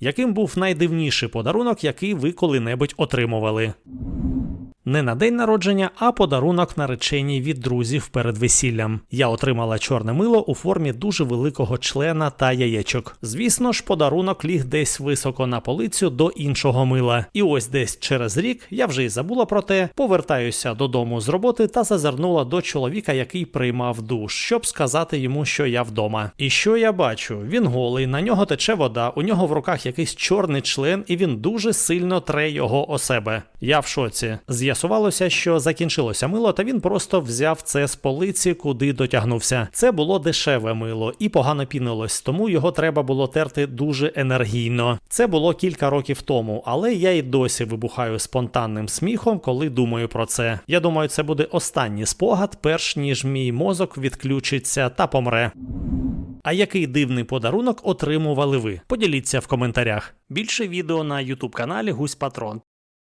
Яким був найдивніший подарунок, який ви коли-небудь отримували? Не на день народження, а подарунок нареченій від друзів перед весіллям. Я отримала чорне мило у формі дуже великого члена та яєчок. Звісно ж, подарунок ліг десь високо на полицю до іншого мила. І ось десь через рік я вже й забула про те, повертаюся додому з роботи та зазирнула до чоловіка, який приймав душ, щоб сказати йому, що я вдома. І що я бачу? Він голий, на нього тече вода, у нього в руках якийсь чорний член, і він дуже сильно тре його о себе. Я в шоці. З'ясувалося, що закінчилося мило, та він просто взяв це з полиці, куди дотягнувся. Це було дешеве мило і погано пінилось, тому його треба було терти дуже енергійно. Це було кілька років тому, але я й досі вибухаю спонтанним сміхом, коли думаю про це. Я думаю, це буде останній спогад, перш ніж мій мозок відключиться та помре. А який дивний подарунок отримували ви? Поділіться в коментарях. Більше відео на YouTube каналі Гусь Патрон.